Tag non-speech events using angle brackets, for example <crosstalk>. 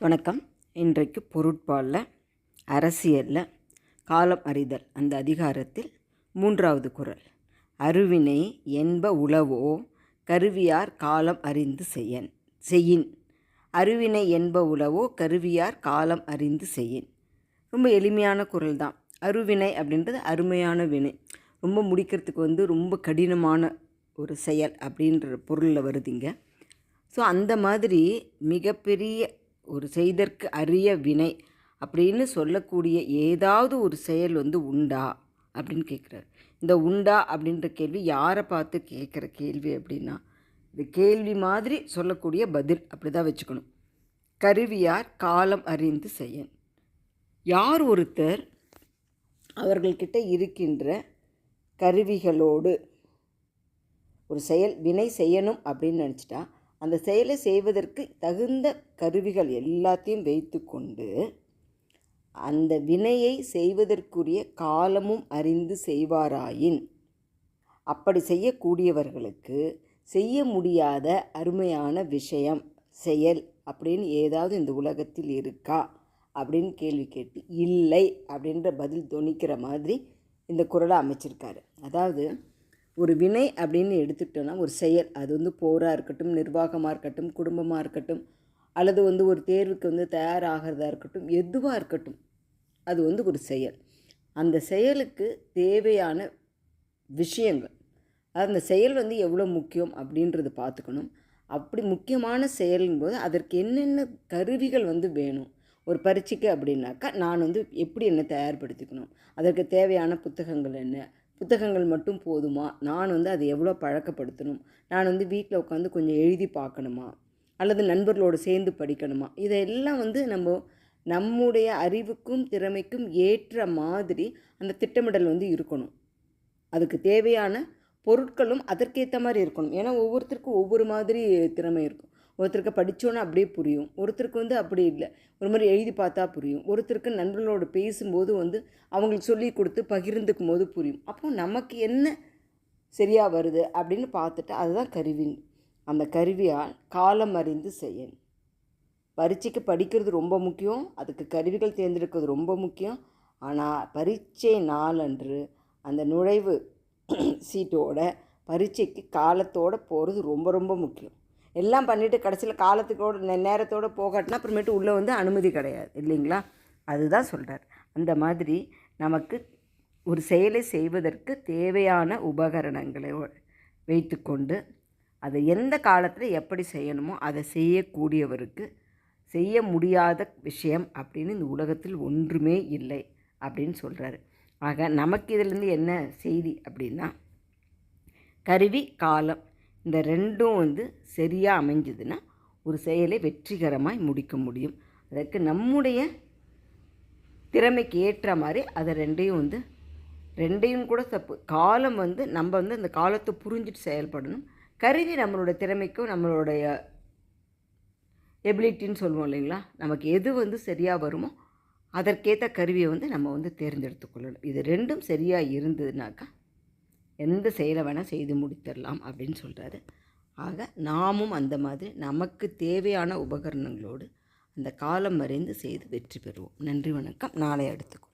வணக்கம். இன்றைக்கு பொருட்பாலில் அரசியலில் காலம் அறிதல் அந்த அதிகாரத்தில் மூன்றாவது குறள் அருவினை என்ப உளவோ கருவியார் காலம் அறிந்து செய்யன் செய்யின். அருவினை என்ப உளவோ கருவியார் காலம் அறிந்து செய்யின். ரொம்ப எளிமையான குரல் தான் அருவினை அப்படின்றது அருமையான வினை. ரொம்ப முடிக்கிறதுக்கு வந்து ரொம்ப கடினமான ஒரு செயல் அப்படின்ற பொருளில் வருதுங்க. ஸோ அந்த மாதிரி மிகப்பெரிய ஒரு செய்தற்கு அரிய வினை அப்படின்னு சொல்லக்கூடிய ஏதாவது ஒரு செயல் வந்து உண்டா அப்படின்னு கேட்குறாரு. இந்த உண்டா அப்படின்ற கேள்வி யாரை பார்த்து கேட்குற கேள்வி அப்படின்னா இது கேள்வி மாதிரி சொல்லக்கூடிய பதில் அப்படி தான் வச்சுக்கணும். கருவியார் காலம் அறிந்து செய்யன் யார் ஒருத்தர் அவர்கள்கிட்ட இருக்கின்ற கருவிகளோடு ஒரு செயல் வினை செய்யணும் அப்படின்னு நினச்சிட்டா அந்த செயலை செய்வதற்கு தகுந்த கருவிகள் எல்லாத்தையும் வைத்து கொண்டு அந்த வினையை செய்வதற்குரிய காலமும் அறிந்து செய்வாராயின். அப்படி செய்யக்கூடியவர்களுக்கு செய்ய முடியாத அருமையான விஷயம் செயல் அப்படின்னு ஏதாவது இந்த உலகத்தில் இருக்கா அப்படின்னு கேள்வி கேட்டு இல்லை அப்படின்ற பதில் துணிக்கிற மாதிரி இந்த குரலை அமைச்சிருக்காரு. அதாவது ஒரு வினை அப்படின்னு எடுத்துக்கிட்டோன்னா ஒரு செயல். அது வந்து போராக இருக்கட்டும் நிர்வாகமாக இருக்கட்டும் குடும்பமாக இருக்கட்டும் அல்லது வந்து ஒரு தேர்வுக்கு வந்து தயாராகிறதா இருக்கட்டும் எதுவாக இருக்கட்டும் அது வந்து ஒரு செயல். அந்த செயலுக்கு தேவையான விஷயங்கள். அந்த செயல் வந்து எவ்வளோ முக்கியம் அப்படின்றத பார்த்துக்கணும். அப்படி முக்கியமான செயலும்போது அதற்கு என்னென்ன கருவிகள் வந்து வேணும்? ஒரு பரீட்சைக்கு அப்படின்னாக்கா நான் வந்து எப்படி என்னை தயார்படுத்திக்கணும்? அதற்கு தேவையான புத்தகங்கள் என்ன? புத்தகங்கள் மட்டும் போதுமா? நான் வந்து அதை எவ்வளோ பழக்கப்படுத்தணும்? நான் வந்து வீட்டில் உட்காந்து கொஞ்சம் எழுதி பார்க்கணுமா? அல்லது நண்பர்களோடு சேர்ந்து படிக்கணுமா? இதெல்லாம் வந்து நம்ம நம்முடைய அறிவுக்கும் திறமைக்கும் ஏற்ற மாதிரி அந்த திட்டமிடல் வந்து இருக்கணும். அதுக்கு தேவையான பொருட்களும் அதற்கேற்ற மாதிரி இருக்கணும். ஏன்னா ஒவ்வொருத்தருக்கும் ஒவ்வொரு மாதிரி திறமை இருக்கும். ஒருத்தருக்கு படித்தோன்னே அப்படியே புரியும். ஒருத்தருக்கு வந்து அப்படி இல்லை. ஒரு மாதிரி எழுதி பார்த்தா புரியும். ஒருத்தருக்கு நண்பர்களோடு பேசும்போது வந்து அவங்களுக்கு சொல்லி கொடுத்து பகிர்ந்துக்கும் போது புரியும். அப்போ நமக்கு என்ன சரியாக வருது அப்படின்னு பார்த்துட்டு அதுதான் கருவி அந்த கருவியால் காலம் அறிந்து செய்யணும் பரீட்சைக்கு படிக்கிறது ரொம்ப முக்கியம். அதுக்கு கருவிகள் தேர்ந்தெடுக்கிறது ரொம்ப முக்கியம். ஆனால் பரீட்சை நாளன்று அந்த நுழைவு <clears throat> சீட்டோட பரீட்சைக்கு காலத்தோடு போகிறது ரொம்ப ரொம்ப முக்கியம். எல்லாம் பண்ணிவிட்டு கடைசியில் காலத்துக்கோடு நேரத்தோடு போகாட்டினா அப்புறமேட்டு உள்ளே வந்து அனுமதி கிடையாது இல்லைங்களா? அதுதான் சொல்கிறார் அந்த மாதிரி நமக்கு ஒரு செயலை செய்வதற்கு தேவையான உபகரணங்களை வைத்துக்கொண்டு அதை எந்த காலத்தில் எப்படி செய்யணுமோ அதை செய்யக்கூடியவருக்கு செய்ய முடியாத விஷயம் அப்படின்னு இந்த உலகத்தில் ஒன்றுமே இல்லை அப்படின்னு சொல்கிறாரு ஆக நமக்கு இதிலேருந்து என்ன செய்தி அப்படின்னா கருவி காலம். இந்த ரெண்டும் வந்து சரியாக அமைஞ்சதுன்னா ஒரு செயலை வெற்றிகரமாக முடிக்க முடியும். அதற்கு நம்முடைய திறமைக்கு ஏற்ற மாதிரி அதை ரெண்டையும் வந்து ரெண்டையும் கூட தப்பு காலம் வந்து நம்ம வந்து அந்த காலத்தை புரிஞ்சுட்டு செயல்படணும். கருவி நம்மளோட திறமைக்கும் நம்மளுடைய எபிலிட்டின்னு சொல்லுவோம் இல்லைங்களா? நமக்கு எது வந்து சரியாக வருமோ அதற்கேற்ற கருவியை வந்து நம்ம வந்து தேர்ந்தெடுத்துக்கொள்ளணும் இது ரெண்டும் சரியாக இருந்ததுனாக்கா எந்த செயலை வேணால் செய்து முடித்திடலாம் அப்படின்னு சொல்கிறாரு ஆக நாமும் அந்த மாதிரி நமக்கு தேவையான உபகரணங்களோடு அந்த காலம் மறைந்து செய்து வெற்றி பெறுவோம். நன்றி வணக்கம். நாளை அடுத்துக்கும்